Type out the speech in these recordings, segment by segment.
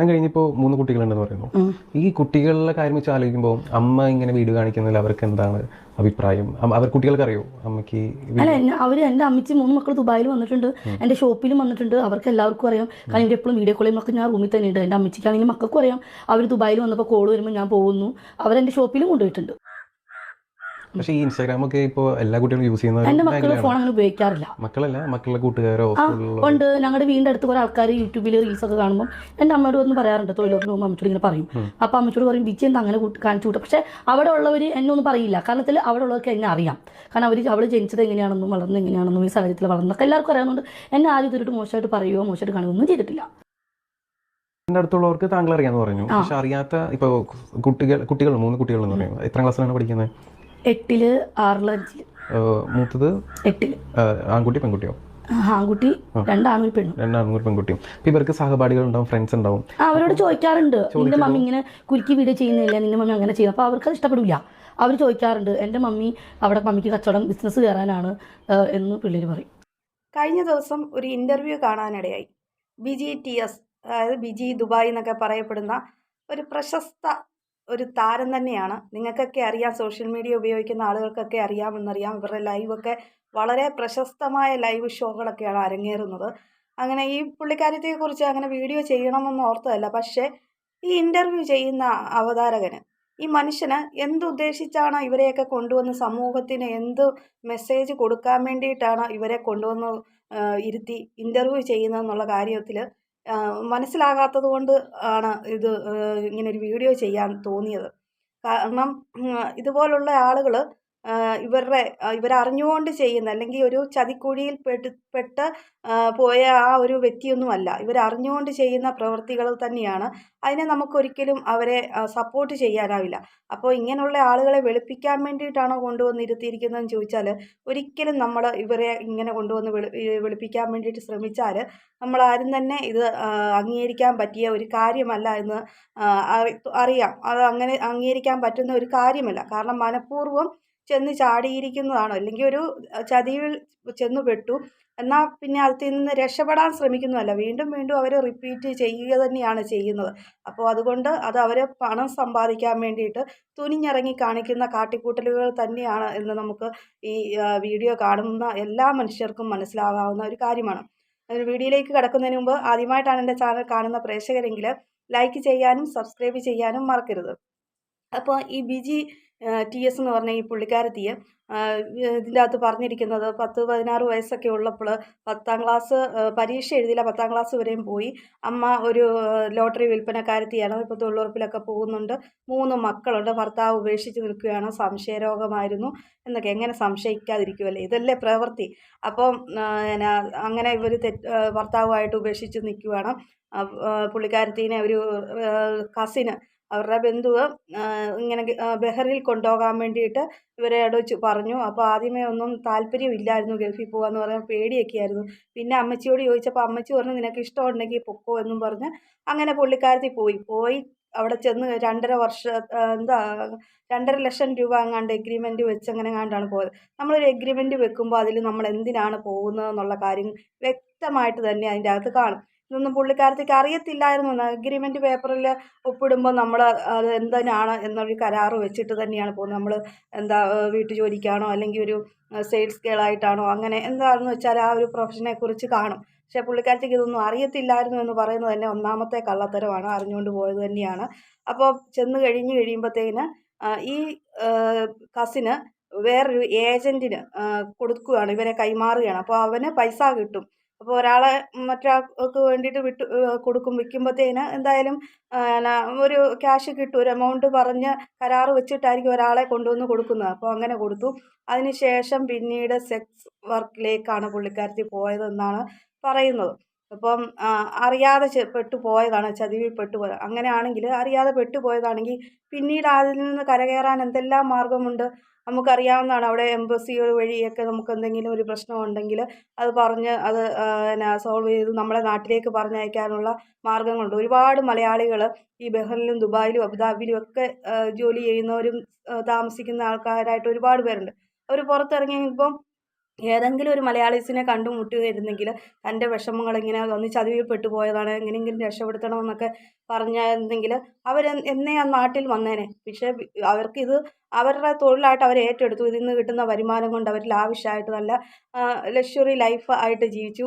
ഞാൻ കഴിഞ്ഞപ്പോൾ മൂന്ന് കുട്ടികളുണ്ടെന്ന് പറയുന്നു. ഈ കുട്ടികളുടെ കാര്യം വെച്ച് ആലോചിക്കുമ്പോൾ അമ്മ ഇങ്ങനെ വീട് കാണിക്കുന്നതിൽ അവർക്ക് എന്താണ് അഭിപ്രായം? അവർ കുട്ടികൾക്ക് അറിയോ അമ്മയ്ക്ക് അല്ല അവർ അവർ എന്റെ അമ്മച്ചി മൂന്ന് മക്കൾ ദുബായിൽ വന്നിട്ടുണ്ട്. എന്റെ ഷോപ്പിലും വന്നിട്ടുണ്ട്. അവർക്ക് എല്ലാവർക്കും അറിയാം. കാരണം ഇവർ എപ്പോഴും വീഡിയോ കോൾ ചെയ്യുമ്പോൾ ഞാൻ റൂമിൽ തന്നെ ഉണ്ട് എന്റെ അമ്മച്ചിക്കാണെങ്കിലും മക്കൾക്കും അറിയാം. അവർ ദുബായിൽ വന്നപ്പോൾ കോൾ വരുമ്പോൾ ഞാൻ പോകുന്നു. അവരെന്റെ ഷോപ്പിലും കൊണ്ടുപോയിട്ടുണ്ട്. പക്ഷേ ഈ ഇൻസ്റ്റാഗ്രാം ഒക്കെ ഇപ്പോൾ എല്ലാ കുട്ടികളും യൂസ് ചെയ്യുന്ന എന്റെ മക്കൾ ഫോൺ അങ്ങനെ ഉപയോഗിക്കാറില്ല. മക്കളല്ല മക്കളുടെ കൂട്ടുകാരോ ആ ഉണ്ട്. ഞങ്ങളുടെ വീടിന്റെ അടുത്ത് കുറേ ആൾക്കാർ യൂട്യൂബിൽ റീൽസ് ഒക്കെ കാണുമ്പോൾ എന്റെ അമ്മയോട് ഒന്ന് പറയാറുണ്ട് തൊഴിലുറപ്പിന് പോകുമ്പോൾ അമ്മച്ചോട് ഇങ്ങനെ പറയും. അപ്പൊ അമ്മച്ചോട് പറയും ബിജി എന്താ അങ്ങനെ കാണിച്ചു കൂട്ടും? പക്ഷേ അവിടെ ഉള്ളവർ എന്നെ ഒന്നും പറയില്ല. കാരണത്തിൽ അവിടെ ഉള്ളവർക്ക് എന്നെ അറിയാം. കാരണം അവർ അവൾ ജനിച്ചത് എങ്ങനെയാണെന്നും വളർന്നത് എങ്ങനെയാണെന്നും ഈ സാഹചര്യത്തിൽ വളർന്നതൊക്കെ എല്ലാവർക്കും അറിയാവുന്നതുകൊണ്ട് എന്നെ ആരും ഇതൊരു മോശമായിട്ട് പറയുകയോ മോശമായിട്ട് കാണുകയൊന്നും ചെയ്തിട്ടില്ല. എന്റെ അടുത്തുള്ളവർക്ക് താങ്കൾ അറിയാന്ന് പറഞ്ഞു. പക്ഷെ അറിയാത്ത ഇപ്പോൾ കുട്ടികൾ കുട്ടികൾ മൂന്ന് കുട്ടികൾ എന്ന് പറയുന്നത്. എത്ര ക്ലാസ്സിലാണ് പഠിക്കുന്നത്? എട്ടിൽ ആറിൽ അഞ്ചിൽ. മൂത്തത്? എട്ടിൽ. ആൺകുട്ടി പെൺകുട്ടിയോ? ആൺകുട്ടി രണ്ടാണും പെണ്ണും. രണ്ടാൺകുട്ടി പെൺകുട്ടിയും. ഇവർക്ക് സഹപാഠികൾ ഉണ്ടാവും ഫ്രണ്ട്സ് ഉണ്ടാവും. അവരോട് ചോദിക്കാറുണ്ട്. നിന്റെ മമ്മി ഇങ്ങനെ കുരുക്കി വീഡിയോ ചെയ്യുന്നില്ല നിന്റെ മമ്മി അങ്ങനെ ചെയ്യും. അപ്പോൾ അവർക്ക് അത് ഇഷ്ടപ്പെടില്ല അവർ ചോദിക്കാറുണ്ട് എന്റെ മമ്മി അവിടെ മമ്മിക്ക് കച്ചവടം ബിസിനസ് കയറാനാണ് എന്ന് പിള്ളേർ പറയും. കഴിഞ്ഞ ദിവസം ഒരു ഇന്റർവ്യൂ കാണാനിടയായി. ബിജി ടി എസ് അതായത് ബിജി ദുബായ് എന്നൊക്കെ പറയപ്പെടുന്ന ഒരു പ്രശസ്ത ഒരു താരം തന്നെയാണ്. നിങ്ങൾക്കൊക്കെ അറിയാം സോഷ്യൽ മീഡിയ ഉപയോഗിക്കുന്ന ആളുകൾക്കൊക്കെ അറിയാമെന്നറിയാം ഇവരുടെ ലൈവൊക്കെ വളരെ പ്രശസ്തമായ ലൈവ് ഷോകളൊക്കെയാണ് അരങ്ങേറുന്നത്. അങ്ങനെ ഈ പുള്ളിക്കാര്യത്തെക്കുറിച്ച് അങ്ങനെ വീഡിയോ ചെയ്യണമെന്ന് ഓർത്തതല്ല. പക്ഷേ ഈ ഇന്റർവ്യൂ ചെയ്യുന്ന അവതാരകന് ഈ മനുഷ്യന് എന്തുദ്ദേശിച്ചാണ് ഇവരെയൊക്കെ കൊണ്ടുവന്ന് സമൂഹത്തിന് എന്ത് മെസ്സേജ് കൊടുക്കാൻ വേണ്ടിയിട്ടാണ് ഇവരെ കൊണ്ടുവന്ന് ഇരുത്തി ഇന്റർവ്യൂ ചെയ്യുന്നതെന്നുള്ള കാര്യത്തിൽ മനസ്സിലാകാത്തത് കൊണ്ട് ആണ് ഇത് ഇങ്ങനൊരു വീഡിയോ ചെയ്യാൻ തോന്നിയത്. കാരണം ഇതുപോലുള്ള ആളുകൾ ഇവരുടെ ഇവരറിഞ്ഞുകൊണ്ട് ചെയ്യുന്ന അല്ലെങ്കിൽ ഒരു ചതിക്കുഴിയിൽ പെട്ട് പെട്ട് പോയ ആ ഒരു വ്യക്തിയൊന്നുമല്ല. ഇവരറിഞ്ഞുകൊണ്ട് ചെയ്യുന്ന പ്രവൃത്തികൾ തന്നെയാണ്. അതിനെ നമുക്കൊരിക്കലും അവരെ സപ്പോർട്ട് ചെയ്യാനാവില്ല. അപ്പോൾ ഇങ്ങനെയുള്ള ആളുകളെ വെളുപ്പിക്കാൻ വേണ്ടിയിട്ടാണോ കൊണ്ടുവന്നിരുത്തിയിരിക്കുന്നതെന്ന് ചോദിച്ചാൽ ഒരിക്കലും നമ്മൾ ഇവരെ ഇങ്ങനെ കൊണ്ടുവന്ന് വെളു വെളുപ്പിക്കാൻ വേണ്ടിയിട്ട് ശ്രമിച്ചാൽ നമ്മളാരും തന്നെ ഇത് അംഗീകരിക്കാൻ പറ്റിയ ഒരു കാര്യമല്ല എന്ന് അറിയാം. അത് അങ്ങനെ അംഗീകരിക്കാൻ പറ്റുന്ന ഒരു കാര്യമല്ല. കാരണം മനഃപൂർവം ചെന്ന് ചാടിയിരിക്കുന്നതാണോ? അല്ലെങ്കിൽ ഒരു ചതിയിൽ ചെന്ന് പെട്ടു. എന്നാൽ പിന്നെ അതിൽ നിന്ന് രക്ഷപ്പെടാൻ ശ്രമിക്കുന്നതല്ല. വീണ്ടും വീണ്ടും അവർ റിപ്പീറ്റ് ചെയ്യുക തന്നെയാണ് ചെയ്യുന്നത്. അപ്പോൾ അതുകൊണ്ട് അത് അവർ പണം സമ്പാദിക്കാൻ വേണ്ടിയിട്ട് തുനിഞ്ഞിറങ്ങി കാണിക്കുന്ന കാട്ടിക്കൂട്ടലുകൾ തന്നെയാണ് എന്ന് നമുക്ക് ഈ വീഡിയോ കാണുന്ന എല്ലാ മനുഷ്യർക്കും മനസ്സിലാകാവുന്ന ഒരു കാര്യമാണ്. വീഡിയോയിലേക്ക് കിടക്കുന്നതിന് മുമ്പ് ആദ്യമായിട്ടാണ് എന്റെ ചാനൽ കാണുന്ന പ്രേക്ഷകരെങ്കിൽ ലൈക്ക് ചെയ്യാനും സബ്സ്ക്രൈബ് ചെയ്യാനും മറക്കരുത്. അപ്പോൾ ഈ ബിജി ടി എസ് എന്ന് പറഞ്ഞ ഈ പുള്ളിക്കാരത്തിയെ ഇതിന്റെ അകത്ത് പറഞ്ഞിരിക്കുന്നത് പത്ത് പതിനാറ് വയസ്സൊക്കെ ഉള്ളപ്പോൾ പത്താം ക്ലാസ് പരീക്ഷ എഴുതിയില്ല പത്താം ക്ലാസ് വരെയും പോയി. അമ്മ ഒരു ലോട്ടറി വിൽപ്പനക്കാരത്തിയാണ് ഇപ്പോൾ തൊഴിലുറപ്പിലൊക്കെ പോകുന്നുണ്ട്. മൂന്ന് മക്കളുണ്ട് ഭർത്താവ് ഉപേക്ഷിച്ച് നിൽക്കുകയാണ് സംശയരോഗമായിരുന്നു എന്നൊക്കെ എങ്ങനെ സംശയിക്കാതിരിക്കുമല്ലേ ഇതല്ലേ പ്രവൃത്തി. അപ്പം അങ്ങനെ ഇവർ തെറ്റ് ഭർത്താവുമായിട്ട് ഉപേക്ഷിച്ച് നിൽക്കുകയാണ്. പുള്ളിക്കാരത്തീനെ ഒരു കസിന് അവരുടെ ബന്ധുവ് ഇങ്ങനെ ബഹറിൽ കൊണ്ടുപോകാൻ വേണ്ടിയിട്ട് ഇവരെ ചു- പറഞ്ഞു. അപ്പോൾ ആദ്യമേ ഒന്നും താല്പര്യമില്ലായിരുന്നു ഗൾഫിൽ പോകാമെന്ന് പറയാൻ പേടിയൊക്കെ ആയിരുന്നു പിന്നെ അമ്മച്ചിയോട് ചോദിച്ചപ്പോൾ അമ്മച്ചി പറഞ്ഞു നിനക്ക് ഇഷ്ടമുണ്ടെങ്കിൽ പൊക്കോ എന്നും പറഞ്ഞ് അങ്ങനെ പുള്ളിക്കാരത്തി പോയി. പോയി അവിടെ ചെന്ന് രണ്ടര വർഷ എന്താ രണ്ടര ലക്ഷം രൂപ അങ്ങാണ്ട് എഗ്രിമെന്റ് വെച്ച് അങ്ങനെ അങ്ങാണ്ടാണ് പോയത്. നമ്മളൊരു എഗ്രിമെന്റ് വെക്കുമ്പോൾ അതിൽ നമ്മൾ എന്തിനാണ് പോകുന്നത് എന്നുള്ള കാര്യം വ്യക്തമായിട്ട് തന്നെ അതിന്റെ അകത്ത് കാണും. ഇതൊന്നും പുള്ളിക്കാരത്തേക്ക് അറിയത്തില്ലായിരുന്നു. അഗ്രിമെന്റ് പേപ്പറിൽ ഒപ്പിടുമ്പോൾ നമ്മൾ അത് എന്തിനാണ് എന്നൊരു കരാറ് വെച്ചിട്ട് തന്നെയാണ് പോകുന്നത്. നമ്മൾ എന്താ വീട്ടു ജോലിക്കാണോ അല്ലെങ്കിൽ ഒരു സെയിൽസ് ഗേളായിട്ടാണോ അങ്ങനെ എന്താണെന്ന് വെച്ചാൽ ആ ഒരു പ്രൊഫഷനെ കുറിച്ച് കാണും. പക്ഷേ പുള്ളിക്കാരത്തേക്ക് ഇതൊന്നും അറിയത്തില്ലായിരുന്നു എന്ന് പറയുന്നത് തന്നെ ഒന്നാമത്തെ കള്ളത്തരമാണ്. അറിഞ്ഞുകൊണ്ട് പോയത് തന്നെയാണ്. അപ്പോൾ ചെന്ന് കഴിഞ്ഞ് കഴിയുമ്പോഴത്തേന് ഈ കസിന് വേറൊരു ഏജന്റിന് കൊടുക്കുകയാണ്. ഇവരെ കൈമാറുകയാണ്. അപ്പോൾ അവന് പൈസ കിട്ടും. അപ്പോൾ ഒരാളെ മറ്റൊരാൾക്ക് വേണ്ടിയിട്ട് വിട്ട് കൊടുക്കും. വിൽക്കുമ്പോഴത്തേന് എന്തായാലും ഒരു ക്യാഷ് കിട്ടും. ഒരു എമൗണ്ട് പറഞ്ഞ് കരാർ വെച്ചിട്ടായിരിക്കും ഒരാളെ കൊണ്ടുവന്ന് കൊടുക്കുന്നത്. അപ്പോൾ അങ്ങനെ കൊടുത്തു. അതിന് ശേഷം പിന്നീട് സെക്സ് വർക്കിലേക്കാണ് പുള്ളിക്കാരത്തി പോയതെന്നാണ് പറയുന്നത്. അപ്പം അറിയാതെ പെട്ടു പോയതാണ് ചതിവിൽ പെട്ടു പോയത് അങ്ങനെയാണെങ്കിൽ അറിയാതെ പെട്ടു പോയതാണെങ്കിൽ പിന്നീട് അതിൽ നിന്ന് കരകയറാൻ എന്തെല്ലാം മാർഗമുണ്ട് നമുക്കറിയാവുന്നതാണ്. അവിടെ എംബസികൾ വഴിയൊക്കെ നമുക്ക് എന്തെങ്കിലും ഒരു പ്രശ്നം ഉണ്ടെങ്കിൽ അത് പറഞ്ഞ് അത് പിന്നെ സോൾവ് ചെയ്ത് നമ്മളെ നാട്ടിലേക്ക് പറഞ്ഞയക്കാനുള്ള മാർഗങ്ങളുണ്ട്. ഒരുപാട് മലയാളികൾ ഈ ബഹ്റിലും ദുബായിലും അബുദാബിയിലും ഒക്കെ ജോലി ചെയ്യുന്നവരും താമസിക്കുന്ന ആൾക്കാരായിട്ട് ഒരുപാട് പേരുണ്ട്. അവർ പുറത്തിറങ്ങിയപ്പം ഏതെങ്കിലും ഒരു മലയാളീസിനെ കണ്ടുമുട്ടുകയായിരുന്നെങ്കിൽ തന്റെ വിഷമങ്ങൾ ഇങ്ങനെ ഒന്ന് ചതിവിൽപ്പെട്ടു പോയതാണ് എങ്ങനെയെങ്കിലും രക്ഷപ്പെടുത്തണമെന്നൊക്കെ പറഞ്ഞിരുന്നെങ്കിൽ അവർ എന്നേ ആ നാട്ടിൽ വന്നേനെ. പക്ഷേ അവർക്കിത് അവരുടെ തൊഴിലായിട്ട് അവർ ഏറ്റെടുത്തു. ഇതിൽ നിന്ന് കിട്ടുന്ന വരുമാനം കൊണ്ട് അവർ ലാവിഷായിട്ട് നല്ല ലക്ഷറി ലൈഫ് ആയിട്ട് ജീവിച്ചു.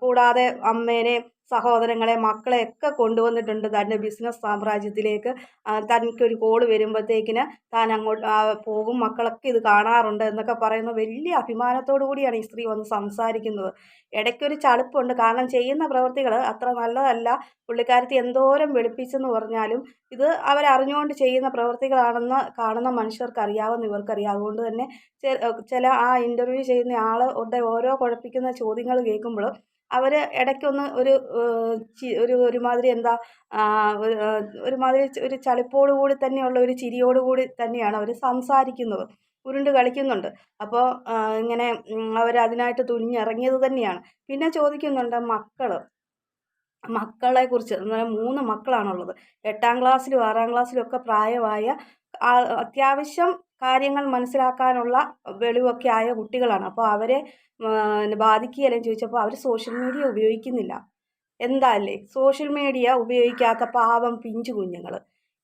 കൂടാതെ അമ്മേനെ സഹോദരങ്ങളെ മക്കളെ ഒക്കെ കൊണ്ടുവന്നിട്ടുണ്ട് തന്റെ ബിസിനസ് സാമ്രാജ്യത്തിലേക്ക്. തനിക്കൊരു കോൾ വരുമ്പോഴത്തേക്കിന് താൻ അങ്ങോട്ട് പോകും. മക്കളൊക്കെ ഇത് കാണാറുണ്ട് എന്നൊക്കെ പറയുന്ന വലിയ അഭിമാനത്തോടു കൂടിയാണ് ഈ സ്ത്രീ വന്ന് സംസാരിക്കുന്നത്. ഇടയ്ക്കൊരു ചളുപ്പുണ്ട്. കാരണം ചെയ്യുന്ന പ്രവൃത്തികൾ അത്ര നല്ലതല്ല. പുള്ളിക്കാരത്തി എന്തോരം വെളുപ്പിച്ചെന്ന് പറഞ്ഞാലും ഇത് അവരറിഞ്ഞുകൊണ്ട് ചെയ്യുന്ന പ്രവൃത്തികളാണെന്ന് കാണുന്ന മനുഷ്യർക്ക് അറിയാവുന്ന ഇവർക്കറിയാം. അതുകൊണ്ട് തന്നെ ചില ആ ഇന്റർവ്യൂ ചെയ്യുന്ന ആളുടെ ഓരോ കുഴപ്പിക്കുന്ന ചോദ്യങ്ങൾ കേൾക്കുമ്പോൾ അവർ ഇടയ്ക്കൊന്ന് ഒരു ഒരു ഒരുമാതിരി എന്താ ഒരുമാതിരി ഒരു ചളിപ്പോടു കൂടി തന്നെയുള്ള ഒരു ചിരിയോടുകൂടി തന്നെയാണ് അവർ സംസാരിക്കുന്നത്. ഉരുണ്ട് കളിക്കുന്നുണ്ട്. അപ്പോൾ ഇങ്ങനെ അവർ അതിനായിട്ട് തുനിഞ്ഞിറങ്ങിയത് തന്നെയാണ്. പിന്നെ ചോദിക്കുന്നുണ്ട് മക്കൾ മക്കളെ കുറിച്ച് മൂന്ന് മക്കളാണുള്ളത്. എട്ടാം ക്ലാസ്സിലും ആറാം ക്ലാസ്സിലും ഒക്കെ പ്രായമായ അത്യാവശ്യം കാര്യങ്ങൾ മനസ്സിലാക്കാനുള്ള വെളിവൊക്കെ ആയ കുട്ടികളാണ്. അപ്പോൾ അവരെ ബാധിക്കുകയല്ലെന്ന് ചോദിച്ചപ്പോൾ അവർ സോഷ്യൽ മീഡിയ ഉപയോഗിക്കുന്നില്ല. എന്താ അല്ലേ സോഷ്യൽ മീഡിയ ഉപയോഗിക്കാത്ത പാവം പിഞ്ചു കുഞ്ഞുങ്ങൾ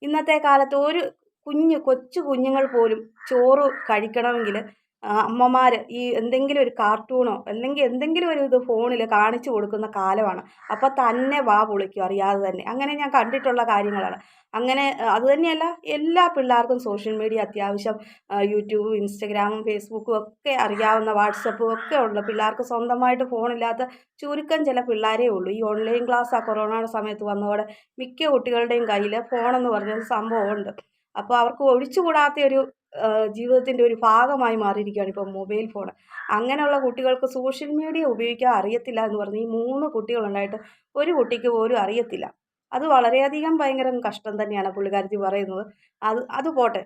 ഇന്നത്തെ കാലത്ത് ഒരു കുഞ്ഞ് കൊച്ചു കുഞ്ഞുങ്ങൾ പോലും ചോറ് കഴിക്കണമെങ്കിൽ അമ്മമാർ ഈ എന്തെങ്കിലും ഒരു കാർട്ടൂണോ അല്ലെങ്കിൽ എന്തെങ്കിലും ഒരു ഇത് ഫോണിൽ കാണിച്ചു കൊടുക്കുന്ന കാലമാണ്. അപ്പോൾ തന്നെ വാ പൊളിക്കും അറിയാതെ തന്നെ. അങ്ങനെ ഞാൻ കണ്ടിട്ടുള്ള കാര്യങ്ങളാണ്. അങ്ങനെ അതുതന്നെയല്ല അത് എല്ലാ പിള്ളേർക്കും സോഷ്യൽ മീഡിയ അത്യാവശ്യം യൂട്യൂബും ഇൻസ്റ്റഗ്രാമും ഫേസ്ബുക്കും ഒക്കെ അറിയാവുന്ന വാട്സപ്പും ഒക്കെ ഉള്ള പിള്ളേർക്ക് സ്വന്തമായിട്ട് ഫോണില്ലാത്ത ചുരുക്കം ചില പിള്ളേരേ ഉള്ളൂ. ഈ ഓൺലൈൻ ക്ലാസ് ആ കൊറോണയുടെ സമയത്ത് വന്നതോടെ മിക്ക കുട്ടികളുടെയും കയ്യിൽ ഫോണെന്ന് പറഞ്ഞൊരു സംഭവമുണ്ട്. അപ്പോൾ അവർക്ക് ഒഴിച്ചുകൂടാത്ത ഒരു ജീവിതത്തിന്റെ ഒരു ഭാഗമായി മാറിയിരിക്കുകയാണ് ഇപ്പോൾ മൊബൈൽ ഫോൺ അങ്ങനെയുള്ള കുട്ടികൾക്ക് സോഷ്യൽ മീഡിയ ഉപയോഗിക്കാൻ അറിയത്തില്ല എന്ന് പറഞ്ഞ് ഈ മൂന്ന് കുട്ടികളുണ്ടായിട്ട് ഒരു കുട്ടിക്ക് പോലും അറിയത്തില്ല. അത് വളരെയധികം ഭയങ്കര കഷ്ടം തന്നെയാണ് പുള്ളിക്കാരത്തി പറയുന്നത്. അത് അത് പോട്ടെ.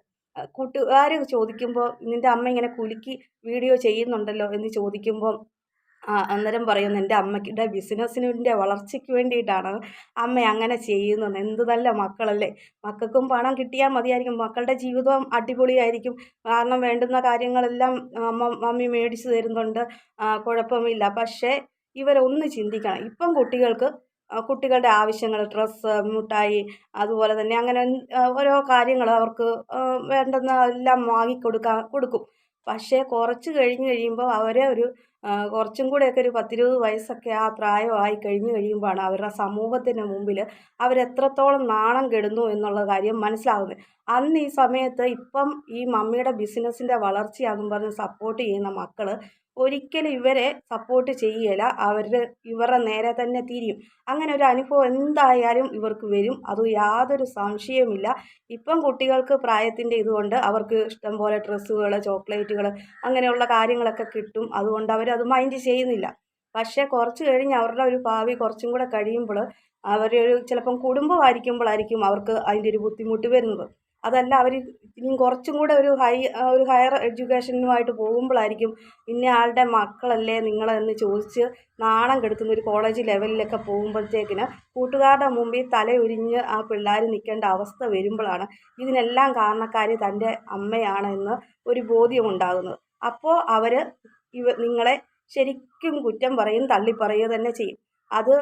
കൂട്ടുകാർ ചോദിക്കുമ്പോൾ നിന്റെ അമ്മ ഇങ്ങനെ കുലുക്കി വീഡിയോ ചെയ്യുന്നുണ്ടല്ലോ എന്ന് ചോദിക്കുമ്പോൾ ആ, അന്നേരം പറയുന്നു എന്റെ അമ്മയ്ക്കിടെ ബിസിനസ്സിന്റെ വളർച്ചയ്ക്ക് വേണ്ടിയിട്ടാണ് അമ്മ അങ്ങനെ ചെയ്യുന്നത്. എന്ത് നല്ല മക്കളല്ലേ? മക്കൾക്കും പണം കിട്ടിയാൽ മതിയായിരിക്കും. മക്കളുടെ ജീവിതം അടിപൊളിയായിരിക്കും. കാരണം വേണ്ടുന്ന കാര്യങ്ങളെല്ലാം അമ്മ മമ്മി മേടിച്ചു തരുന്നുണ്ട്. കുഴപ്പമില്ല. പക്ഷേ ഇവരൊന്ന് ചിന്തിക്കണം. ഇപ്പം കുട്ടികൾക്ക് കുട്ടികളുടെ ആവശ്യങ്ങൾ ഡ്രസ്സ് മിഠായി അതുപോലെ തന്നെ അങ്ങനെ ഓരോ കാര്യങ്ങൾ അവർക്ക് വേണ്ടുന്ന എല്ലാം വാങ്ങിക്കൊടുക്കാൻ കൊടുക്കും. പക്ഷേ കുറച്ച് കഴിഞ്ഞ് കഴിയുമ്പോൾ അവരെ ഒരു കുറച്ചും കൂടെയൊക്കെ ഒരു പത്തിരുപത് വയസ്സൊക്കെ ആ പ്രായമായി കഴിഞ്ഞു കഴിയുമ്പോഴാണ് അവരുടെ സമൂഹത്തിന് മുമ്പിൽ അവരെത്രത്തോളം നാണം കെടുന്നു എന്നുള്ള കാര്യം മനസ്സിലാകുന്നത് അന്ന് ഈ സമയത്ത് ഇപ്പം ഈ മമ്മിയുടെ ബിസിനസ്സിന്റെ വളർച്ചയാണെന്നും പറഞ്ഞ് സപ്പോർട്ട് ചെയ്യുന്ന മക്കൾ ഒരിക്കലും ഇവരെ സപ്പോർട്ട് ചെയ്യല. അവർ ഇവരുടെ നേരെ തന്നെ തിരിയും. അങ്ങനെ ഒരു അനുഭവം എന്തായാലും ഇവർക്ക് വരും. അത് യാതൊരു സംശയവുമില്ല. ഇപ്പം കുട്ടികൾക്ക് പ്രായത്തിന്റെ ഇതുകൊണ്ട് അവർക്ക് ഇഷ്ടം പോലെ ഡ്രസ്സുകൾ ചോക്ലേറ്റുകൾ അങ്ങനെയുള്ള കാര്യങ്ങളൊക്കെ കിട്ടും. അതുകൊണ്ട് അവരത് മൈൻഡ് ചെയ്യുന്നില്ല. പക്ഷേ കുറച്ച് കഴിഞ്ഞ് അവരുടെ ഒരു ഭാവി കുറച്ചും കൂടെ കഴിയുമ്പോൾ അവരൊരു ചിലപ്പം കുടുംബമായിരിക്കുമ്പോഴായിരിക്കും അവർക്ക് അതിന്റെ ഒരു ബുദ്ധിമുട്ട് വരുന്നത്. അതല്ല അവർ ഇനിയും കുറച്ചും കൂടെ ഒരു ഹൈ ഒരു ഹയർ എഡ്യൂക്കേഷനുമായിട്ട് പോകുമ്പോഴായിരിക്കും ഇന്ന ആളുടെ മക്കളല്ലേ നിങ്ങളെന്ന് ചോദിച്ച് നാണം കെടുത്തുന്ന ഒരു കോളേജ് ലെവലിലൊക്കെ പോകുമ്പോഴത്തേക്കിന് കൂട്ടുകാരുടെ മുമ്പിൽ തലയുരിഞ്ഞ് ആ പിള്ളേർ നിൽക്കേണ്ട അവസ്ഥ വരുമ്പോഴാണ് ഇതിനെല്ലാം കാരണക്കാരി തന്റെ അമ്മയാണ് എന്ന് ഒരു ബോധ്യമുണ്ടാകുന്നത് അപ്പോൾ അവർ ഇവ നിങ്ങളെ ശരിക്കും കുറ്റം പറയും തള്ളിപ്പറയുക തന്നെ ചെയ്യും. അത്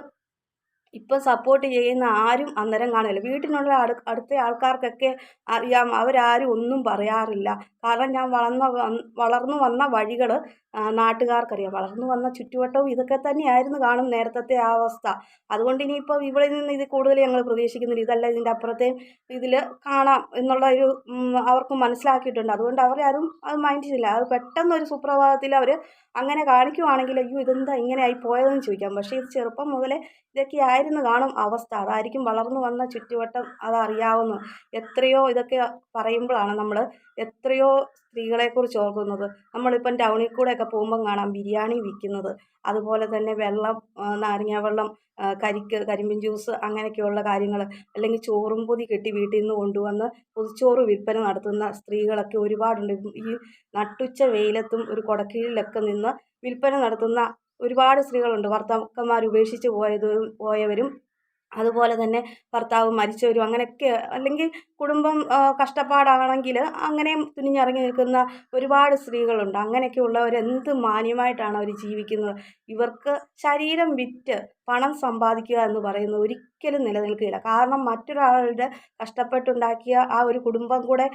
ഇപ്പം സപ്പോർട്ട് ചെയ്യുന്ന ആരും അന്നേരം കാണില്ല. വീട്ടിനുള്ള അടു അടുത്ത ആൾക്കാർക്കൊക്കെ അറിയാം. അവരാരും ഒന്നും പറയാറില്ല. കാരണം ഞാൻ വളർന്ന വളർന്നു വന്ന വഴികൾ നാട്ടുകാർക്കറിയാം. വളർന്നു വന്ന ചുറ്റുവട്ടവും ഇതൊക്കെ തന്നെയായിരുന്നു കാണും നേരത്തെ ആ അവസ്ഥ. അതുകൊണ്ട് ഇനിയിപ്പോൾ ഇവിടെ നിന്ന് ഇത് കൂടുതൽ ഞങ്ങൾ പ്രതീക്ഷിക്കുന്നില്ല. ഇതല്ല ഇതിന്റെ അപ്പുറത്തെ ഇതിൽ കാണാം എന്നുള്ള ഒരു അവർക്ക് മനസ്സിലാക്കിയിട്ടുണ്ട്. അതുകൊണ്ട് അവരെ ആരും അത് മൈൻഡ് ചെയ്യില്ല അത് പെട്ടെന്ന് ഒരു സുപ്രഭാതത്തിൽ അവർ അങ്ങനെ കാണിക്കുവാണെങ്കിൽ അയ്യോ ഇതെന്താ ഇങ്ങനെ ആയി പോയതെന്ന് ചോദിക്കാം. പക്ഷേ ഇത് ചെറുപ്പം മുതലേ ഇതൊക്കെ ആയിരുന്നു കാണും അവസ്ഥ. അതായിരിക്കും വളർന്നു വന്ന ചുറ്റുവട്ടം അതറിയാവുന്നു എത്രയോ ഇതൊക്കെ പറയുമ്പോഴാണ് നമ്മൾ എത്രയോ സ്ത്രീകളെക്കുറിച്ച് ഓർക്കുന്നത്. നമ്മളിപ്പം ടൗണിൽ കൂടെയൊക്കെ പോകുമ്പം കാണാം ബിരിയാണി വിൽക്കുന്നത്. അതുപോലെ തന്നെ വെള്ളം നാരങ്ങ വെള്ളം കരിക്ക് കരിമ്പിൻ ജ്യൂസ് അങ്ങനെയൊക്കെയുള്ള കാര്യങ്ങൾ. അല്ലെങ്കിൽ ചോറും പൊതി കെട്ടി വീട്ടിൽ നിന്ന് കൊണ്ടുവന്ന് പൊതിച്ചോറ് വിൽപ്പന നടത്തുന്ന സ്ത്രീകളൊക്കെ ഒരുപാടുണ്ട്. ഈ നട്ടുച്ച വെയിലത്തും ഒരു കുടക്കീഴിലൊക്കെ നിന്ന് വിൽപ്പന നടത്തുന്ന ഒരുപാട് സ്ത്രീകളുണ്ട്. ഭർത്താക്കന്മാർ ഉപേക്ഷിച്ച് പോയത് പോയവരും അതുപോലെ തന്നെ ഭർത്താവ് മരിച്ചവരും അങ്ങനെയൊക്കെ അല്ലെങ്കിൽ കുടുംബം കഷ്ടപ്പാടാണെങ്കിൽ അങ്ങനെയും തുനിഞ്ഞിറങ്ങി നിൽക്കുന്ന ഒരുപാട് സ്ത്രീകളുണ്ട്. അങ്ങനെയൊക്കെ ഉള്ളവരെന്ത് മാന്യമായിട്ടാണ് അവർ ജീവിക്കുന്നത്? ഇവർക്ക് ശരീരം വിറ്റ് പണം സമ്പാദിക്കുക എന്ന് പറയുന്നത് ഒരിക്കലും നിലനിൽക്കുകയില്ല. കാരണം മറ്റൊരാളുടെ കഷ്ടപ്പെട്ടുണ്ടാക്കിയ ആ ഒരു കുടുംബം കൂടെ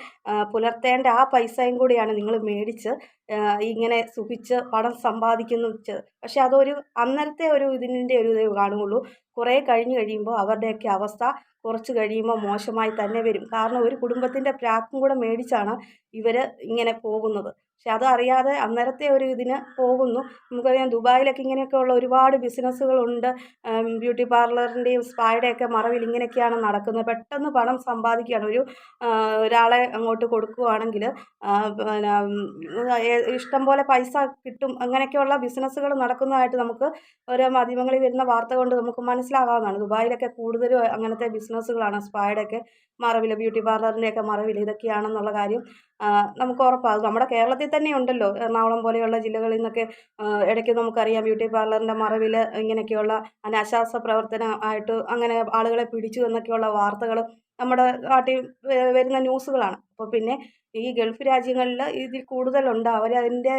പുലർത്തേണ്ട ആ പൈസയും കൂടിയാണ് നിങ്ങൾ മേടിച്ച് ഇങ്ങനെ സുഖിച്ച് പണം സമ്പാദിക്കുന്നു പക്ഷെ അതൊരു അന്നേരത്തെ ഒരു ഇതിന്റെ ഒരു ഇതേ കാണുകയുള്ളൂ. കുറേ കഴിഞ്ഞ് കഴിയുമ്പോൾ അവരുടെയൊക്കെ അവസ്ഥ കുറച്ച് കഴിയുമ്പോൾ മോശമായി തന്നെ വരും. കാരണം ഒരു കുടുംബത്തിന്റെ പ്രാക്കും കൂടെ മേടിച്ചാണ് ഇവർ ഇങ്ങനെ പോകുന്നത്. പക്ഷെ അതറിയാതെ അന്നേരത്തെ ഒരു ഇതിന് പോകുന്നു. നമുക്കറിയാം ദുബായിലൊക്കെ ഇങ്ങനെയൊക്കെയുള്ള ഒരുപാട് ബിസിനസ്സുകളുണ്ട് ബ്യൂട്ടി പാർലറിന്റെയും സ്പായുടെയൊക്കെ മറവിൽ ഇങ്ങനെയൊക്കെയാണ് നടക്കുന്നത്. പെട്ടെന്ന് പണം സമ്പാദിക്കുകയാണ്. ഒരു ഒരാളെ അങ്ങോട്ട് കൊടുക്കുകയാണെങ്കിൽ പിന്നെ ഇഷ്ടം പോലെ പൈസ കിട്ടും. അങ്ങനെയൊക്കെയുള്ള ബിസിനസ്സുകൾ നടക്കുന്നതായിട്ട് നമുക്ക് ഓരോ മാധ്യമങ്ങളിൽ വരുന്ന വാർത്ത കൊണ്ട് നമുക്ക് മനസ്സിലാകാവുന്നതാണ്. ദുബായിലൊക്കെ കൂടുതലും അങ്ങനത്തെ ബിസിനസ്സുകളാണ് സ്പായുടെയൊക്കെ മറവിൽ ബ്യൂട്ടി പാർലറിന്റെയൊക്കെ മറവിൽ ഇതൊക്കെയാണെന്നുള്ള കാര്യം നമുക്ക് ഉറപ്പാകും. നമ്മുടെ കേരളത്തിൽ തന്നെ ഉണ്ടല്ലോ. എറണാകുളം പോലെയുള്ള ജില്ലകളിൽ നിന്നൊക്കെ ഇടയ്ക്ക് നമുക്കറിയാം ബ്യൂട്ടി പാർലറിന്റെ മറവിൽ ഇങ്ങനെയൊക്കെയുള്ള അനാശാസ പ്രവർത്തനം ആയിട്ട് അങ്ങനെ ആളുകളെ പിടിച്ചു എന്നൊക്കെയുള്ള വാർത്തകൾ നമ്മുടെ നാട്ടിൽ വരുന്ന ന്യൂസുകളാണ്. അപ്പോൾ പിന്നെ ഈ ഗൾഫ് രാജ്യങ്ങളിൽ ഇതിൽ കൂടുതലുണ്ട്. അവർ അതിന്റെ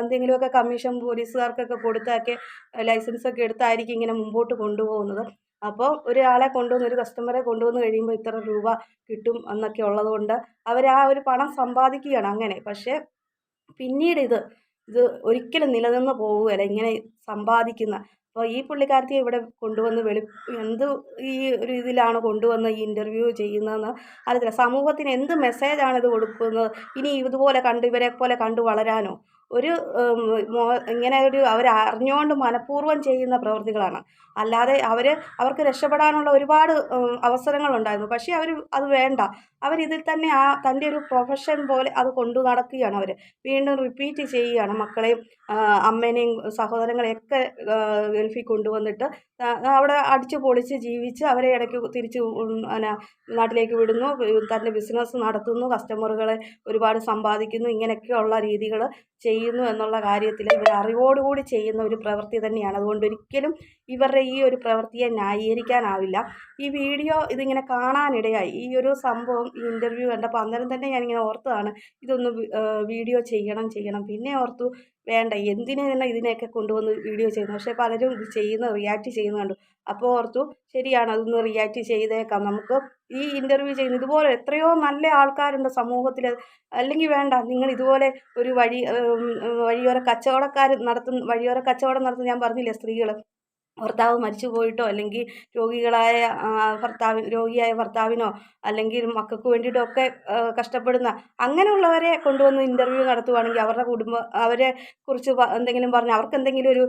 എന്തെങ്കിലുമൊക്കെ കമ്മീഷൻ പോലീസുകാർക്കൊക്കെ കൊടുത്തൊക്കെ ലൈസൻസ് ഒക്കെ എടുത്തായിരിക്കും ഇങ്ങനെ മുമ്പോട്ട് കൊണ്ടുപോകുന്നത്. അപ്പോൾ ഒരാളെ കൊണ്ടുവന്ന് ഒരു കസ്റ്റമറെ കൊണ്ടുവന്ന് കഴിയുമ്പോൾ ഇത്ര രൂപ കിട്ടും എന്നൊക്കെ ഉള്ളതുകൊണ്ട് അവർ ആ ഒരു പണം സമ്പാദിക്കുകയാണ് അങ്ങനെ. പക്ഷേ പിന്നീട് ഇത് ഇത് ഒരിക്കലും നിലനിന്ന് പോവുകയില്ല ഇങ്ങനെ സമ്പാദിക്കുന്ന. അപ്പോൾ ഈ പുള്ളിക്കാരത്തി ഇവിടെ കൊണ്ടുവന്ന് വെളി എന്ത് ഈ ഒരു ഇതിലാണ് കൊണ്ടുവന്ന് ഈ ഇന്റർവ്യൂ ചെയ്യുന്നതെന്ന് അറിയത്തില്ല. സമൂഹത്തിന് എന്ത് മെസ്സേജാണ് ഇത് കൊടുക്കുന്നത്? ഇനി ഇതുപോലെ കണ്ട് ഇവരെ പോലെ കണ്ട് വളരാനോ? ഒരു ഇങ്ങനെ ഒരു അവർ അറിഞ്ഞുകൊണ്ട് മനഃപൂർവം ചെയ്യുന്ന പ്രവൃത്തികളാണ്. അല്ലാതെ അവർ അവർക്ക് രക്ഷപ്പെടാനുള്ള ഒരുപാട് അവസരങ്ങളുണ്ടായിരുന്നു. പക്ഷേ അവർ അത് വേണ്ട. അവരിതിൽ തന്നെ ആ തന്റെ ഒരു പ്രൊഫഷൻ പോലെ അത് കൊണ്ടു നടക്കുകയാണ് അവർ വീണ്ടും റിപ്പീറ്റ് ചെയ്യുകയാണ് മക്കളെയും അമ്മേനെയും സഹോദരങ്ങളെയൊക്കെ ഗൾഫിൽ കൊണ്ടുവന്നിട്ട് അവിടെ അടിച്ചു പൊളിച്ച് ജീവിച്ച് അവരെ ഇടയ്ക്ക് തിരിച്ച് പിന്നെ നാട്ടിലേക്ക് വിടുന്നു. തന്റെ ബിസിനസ് നടത്തുന്നു. കസ്റ്റമറുകളെ ഒരുപാട് സമ്പാദിക്കുന്നു. ഇങ്ങനെയൊക്കെയുള്ള രീതികൾ ചെയ്യുന്നു എന്നുള്ള കാര്യത്തിൽ ഇവർ അറിവോടുകൂടി ചെയ്യുന്ന ഒരു പ്രവൃത്തി തന്നെയാണ്. അതുകൊണ്ട് ഒരിക്കലും ഇവരുടെ ഈ ഒരു പ്രവൃത്തിയെ ന്യായീകരിക്കാനാവില്ല. ഈ വീഡിയോ ഇതിങ്ങനെ കാണാനിടയായി. ഈ ഒരു സംഭവം ഈ ഇന്റർവ്യൂ കണ്ടപ്പോൾ അന്നേരം തന്നെ ഞാനിങ്ങനെ ഓർത്തതാണ് ഇതൊന്ന് വീഡിയോ ചെയ്യണം ചെയ്യണം. പിന്നെ ഓർത്തു വേണ്ട എന്തിനാ ഇതിനെയൊക്കെ കൊണ്ടുവന്ന് വീഡിയോ ചെയ്യുന്നത്? പക്ഷേ പലരും ഇത് ചെയ്യുന്ന റിയാക്ട് ചെയ്യുന്ന കണ്ടു. അപ്പോൾ ഓർത്തു ശരിയാണ് അതൊന്ന് റിയാക്ട് ചെയ്തേക്കാം. നമുക്ക് ഈ ഇന്റർവ്യൂ ചെയ്യുന്ന ഇതുപോലെ എത്രയോ നല്ല ആൾക്കാരുണ്ട് സമൂഹത്തിൽ. അല്ലെങ്കിൽ വേണ്ട നിങ്ങൾ ഇതുപോലെ ഒരു വഴി വഴിയോര കച്ചവടക്കാർ നടത്തുന്ന വഴിയോര കച്ചവടം നടത്തുന്ന ഞാൻ പറഞ്ഞില്ലേ സ്ത്രീകൾ ഭർത്താവ് മരിച്ചു പോയിട്ടോ അല്ലെങ്കിൽ രോഗികളായ ഭർത്താവ് രോഗിയായ ഭർത്താവിനോ അല്ലെങ്കിൽ മക്കൾക്ക് വേണ്ടിയിട്ടോ ഒക്കെ കഷ്ടപ്പെടുന്ന അങ്ങനെയുള്ളവരെ കൊണ്ടുവന്ന് ഇന്റർവ്യൂ നടത്തുവാണെങ്കിൽ അവരുടെ കുടുംബം അവരെ കുറിച്ച് എന്തെങ്കിലും പറഞ്ഞ് അവർക്ക് എന്തെങ്കിലും ഒരു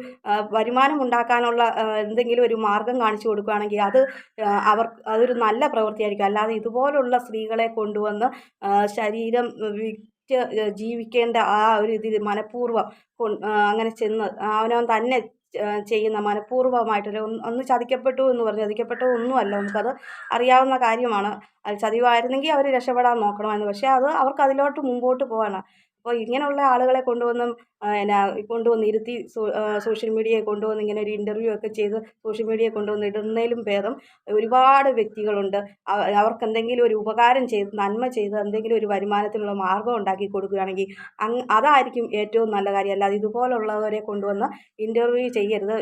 വരുമാനം ഉണ്ടാക്കാനുള്ള എന്തെങ്കിലും ഒരു മാർഗം കാണിച്ചു കൊടുക്കുകയാണെങ്കിൽ അത് അവർ അതൊരു നല്ല പ്രവൃത്തിയായിരിക്കും. അല്ലാതെ ഇതുപോലുള്ള സ്ത്രീകളെ കൊണ്ടുവന്ന് ശരീരം ജീവിക്കേണ്ട ആ ഒരു ഇതിൽ മനഃപൂർവം അങ്ങനെ ചെന്ന് അവനവൻ തന്നെ ചെയ്യുന്ന മനഃപൂർവമായിട്ടൊരു ഒന്ന് ചതിക്കപ്പെട്ടു എന്ന് പറഞ്ഞു ചതിക്കപ്പെട്ടു ഒന്നുമല്ല. നമുക്കത് അറിയാവുന്ന കാര്യമാണ്. അത് ചതിവായിരുന്നെങ്കിൽ അവർ രക്ഷപ്പെടാൻ നോക്കണമായിരുന്നു. പക്ഷേ അത് അവർക്ക് അതിലോട്ട് മുമ്പോട്ട് പോകാനാണ് അപ്പോൾ ഇങ്ങനെയുള്ള ആളുകളെ കൊണ്ടുവന്നും എന്നാ കൊണ്ടുവന്ന് ഇരുത്തി സോഷ്യൽ മീഡിയയെ കൊണ്ടുവന്ന് ഇങ്ങനെ ഒരു ഇന്റർവ്യൂ ഒക്കെ ചെയ്ത് സോഷ്യൽ മീഡിയയെ കൊണ്ടുവന്ന് ഇടുന്നതിലും ഭേദം ഒരുപാട് വ്യക്തികളുണ്ട്. അവർക്ക് എന്തെങ്കിലും ഒരു ഉപകാരം ചെയ്ത് നന്മ ചെയ്ത് എന്തെങ്കിലും ഒരു വരുമാനത്തിനുള്ള മാർഗം ഉണ്ടാക്കി കൊടുക്കുകയാണെങ്കിൽ അതായിരിക്കും ഏറ്റവും നല്ല കാര്യം. അല്ലാതെ ഇതുപോലുള്ളവരെ കൊണ്ടുവന്ന് ഇന്റർവ്യൂ ചെയ്യരുത്.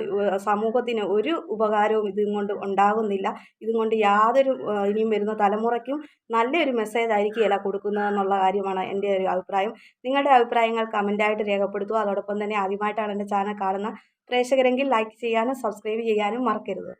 സമൂഹത്തിന് ഒരു ഉപകാരവും ഇതും കൊണ്ട് ഉണ്ടാകുന്നില്ല. ഇതും കൊണ്ട് യാതൊരു ഇനിയും വരുന്ന തലമുറയ്ക്കും നല്ലൊരു മെസ്സേജ് ആയിരിക്കുകയില്ല കൊടുക്കുന്നതെന്നുള്ള കാര്യമാണ് എന്റെ ഒരു അഭിപ്രായം. നിങ്ങളുടെ അഭിപ്രായങ്ങൾ കമന്റായിട്ട് രേഖപ്പെടുത്തുക അതോടൊപ്പം തന്നെ ആദ്യമായിട്ടാണ് എന്റെ ചാനൽ കാണുന്ന പ്രേക്ഷകരെങ്കിൽ ലൈക്ക് ചെയ്യാനും സബ്സ്ക്രൈബ് ചെയ്യാനും മറക്കരുത്.